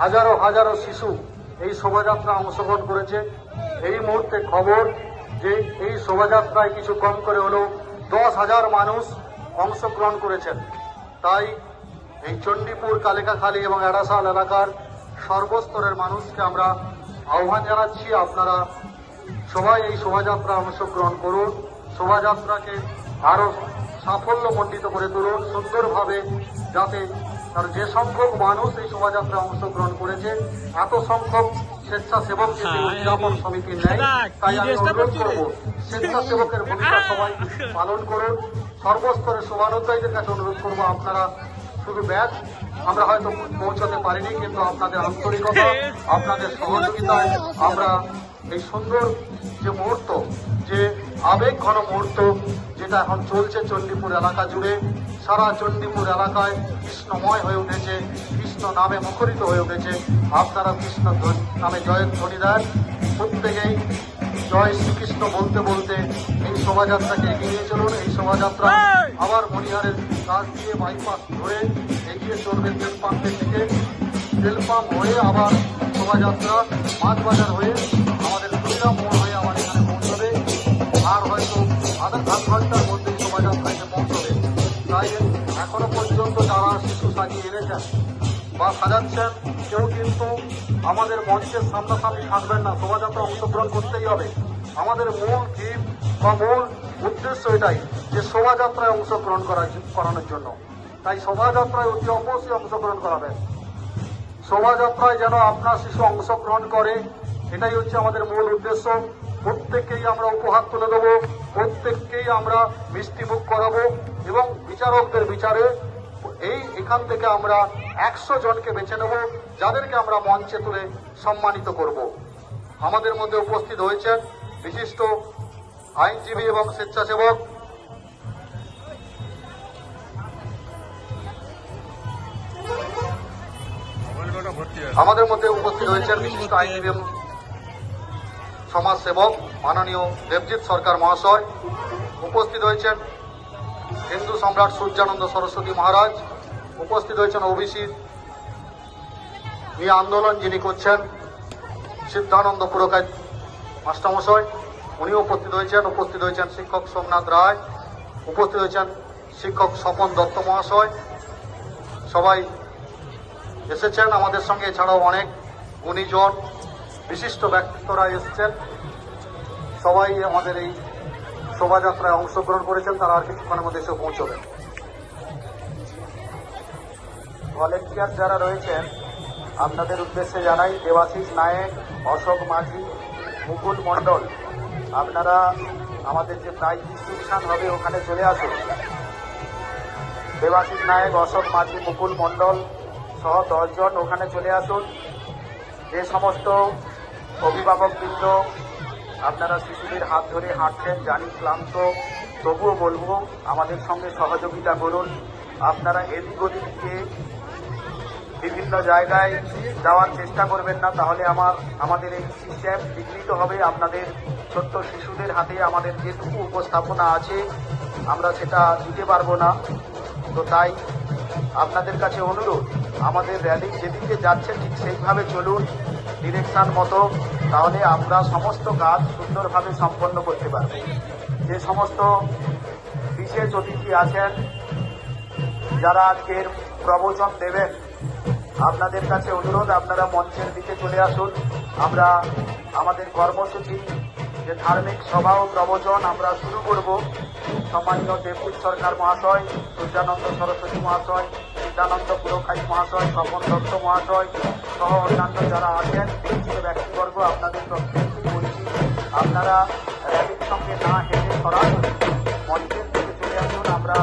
হাজারো হাজারো শিশু এই শোভাযাত্রা অংশগ্রহণ করেছে। এই মুহূর্তে খবর যে এই শোভাযাত্রায় কিছু কম করে হলেও দশ হাজার মানুষ অংশগ্রহণ করেছেন। তাই এই চণ্ডীপুর, কালিকাখালী এবং এড়াশাল এলাকার সর্বস্তরের মানুষকে আমরা আহ্বান জানাচ্ছি, আপনারা সবাই এই শোভাযাত্রা অংশগ্রহণ করুন। শোভাযাত্রাকে আরও সাফল্যমণ্ডিত করে তুলুন, সুন্দরভাবে যাতে কারণ যে সংখ্যক মানুষ এই শোভাযাত্রায় অংশগ্রহণ করেছে এত সংখ্যক স্বেচ্ছাসেবক উদযাপন সমিতি নেয় তাই আমি অনুরোধ করব স্বেচ্ছাসেবকের ভূমিকা সবাই পালন করুন। সর্বস্তরের শোভানুদ্দায়ীদের কাছে অনুরোধ করব আপনারা শুধু ব্যাগ আমরা হয়তো পৌঁছাতে পারিনি কিন্তু আপনাদের আন্তরিকতা আপনাদের সহযোগিতায় আমরা এই সুন্দর যে মুহূর্ত যে আবেগ ঘন মুহূর্ত যেটা এখন চলছে চণ্ডীপুর এলাকা জুড়ে। সারা চণ্ডীপুর এলাকায় কৃষ্ণময় হয়ে উঠেছে কৃষ্ণ নামে মুখরিত হয়ে উঠেছে। আপনারা কৃষ্ণ ধ্বনি- নামে জয়ের ধ্বনি দেন। প্রত্যেকেই জয় শ্রীকৃষ্ণ বলতে বলতে এই শোভাযাত্রাকে এগিয়ে নিয়ে চলুন। এই শোভাযাত্রা আবার মণিহারের কাছ দিয়ে বাইপাস ধরে এগিয়ে চলবে তেল পাম্পের দিকে তেল পাম্প হয়ে আবার শোভাযাত্রা মাছ বাজার হয়ে আমাদের সাজিয়ে এনেছেন। বা সাজাচ্ছেন, কেউ কিন্তু আমাদের মঞ্চের সামনাসামনি থাকবেন না। শোভাযাত্রা অংশগ্রহণ করতেই হবে। আমাদের মূল থিম বা মূল উদ্দেশ্য এটাই যে শোভাযাত্রায় অংশগ্রহণ করার করানোর জন্য। তাই শোভাযাত্রায় অতি অবশ্যই অংশগ্রহণ করাবেন শোভাযাত্রায় যেন আপনার শিশু অংশগ্রহণ করে, এটাই হচ্ছে আমাদের মূল উদ্দেশ্য। প্রত্যেককেই আমরা উপহার তুলে দেবো, প্রত্যেককেই আমরা মিষ্টি মিষ্টিমুখ করাবো এবং বিচারকদের বিচারে এই এখান থেকে আমরা একশো জনকে বেছে নেব, যাদেরকে আমরা মঞ্চে তুলে সম্মানিত করব। আমাদের মধ্যে উপস্থিত হয়েছেন বিশিষ্ট আইনজীবী এবং স্বেচ্ছাসেবক আমাদের মধ্যে উপস্থিত হয়েছেন বিশিষ্ট আইনজীবী সমাজসেবক মাননীয় দেবজিৎ সরকার মহাশয়। উপস্থিত হয়েছেন হিন্দু সম্রাট সূর্যানন্দ সরস্বতী মহারাজ উপস্থিত হয়েছেন ওবিসি নিয়ে আন্দোলন যিনি করছেন, সিদ্ধানন্দ পুরকায় মাস্টারমশাই, উনিও উপস্থিত হয়েছেন উপস্থিত হয়েছেন শিক্ষক সোমনাথ রায়, উপস্থিত হয়েছেন শিক্ষক স্বপন দত্ত মহাশয়। সবাই এসেছেন আমাদের সঙ্গে, এছাড়াও অনেক গুণীজন, বিশিষ্ট ব্যক্তিত্বরা এসেছেন। সবাই আমাদের এই শোভাযাত্রায় অংশগ্রহণ করেছেন, তারা আর কিছুক্ষণের মধ্যে এসে পৌঁছবেন। ভলেন্টিয়ার যারা রয়েছেন, আপনাদের উদ্দেশ্যে জানাই, দেবাশিস নায়েক, অশোক মাঝি, মুকুল মণ্ডল, আপনারা আমাদের যে প্রাইজ ডিস্ট্রিবিউশন হবে, ওখানে চলে আসুন। দেবাশিস নায়েক, অশোক মাঝি, মুকুল মণ্ডল সহ দশজন ওখানে চলে আসুন। যে সমস্ত অভিভাবকবৃন্দ আপনারা শিশুদের হাত ধরে হাঁটছেন, জানি ক্লান্ত, তবুও বলব আমাদের সঙ্গে সহযোগিতা করুন। আপনারা এদিক ওদিক গিয়ে বিভিন্ন জায়গায় যাওয়ার চেষ্টা করবেন না, তাহলে আমার, আমাদের এই সিস্টেম বিঘ্নিত হবে। আপনাদের ছোট্ট শিশুদের হাতে আমাদের যেটুকু উপস্থাপনা আছে, আমরা সেটা দিতে পারব না। তো তাই আপনাদের কাছে অনুরোধ, আমাদের র্যালি যেদিকে যাচ্ছে ঠিক সেইভাবে চলুন। ডিরেকশন মতো তাহলে আমরা সমস্ত কাজ সুন্দরভাবে সম্পন্ন করতে পারব। যে সমস্ত বিশেষ অতিথি আছেন, যারা আজকের প্রবচন দেবেন, আপনাদের কাছে অনুরোধ, আপনারা মঞ্চের দিকে চলে আসুন। আমরা আমাদের কর্মসূচি, যে ধার্মিক সভা ও প্রবচন আমরা শুরু করব, সম্মানীয় দেবপুর সরকার মহাশয়, সূর্যানন্দ সরস্বতী মহাশয় সিদ্ধানন্দ পুরখাই মহাশয় স্বপন দত্ত মহাশয় সহ অন্যান্য যারা আছেন বিশিষ্ট ব্যক্তিবর্গ আপনাদের প্রত্যেককে বলছি, আপনারা র্যালির সঙ্গে না হেঁটে সরাসরি মঞ্চের দিকে চলে আসুন, আমরা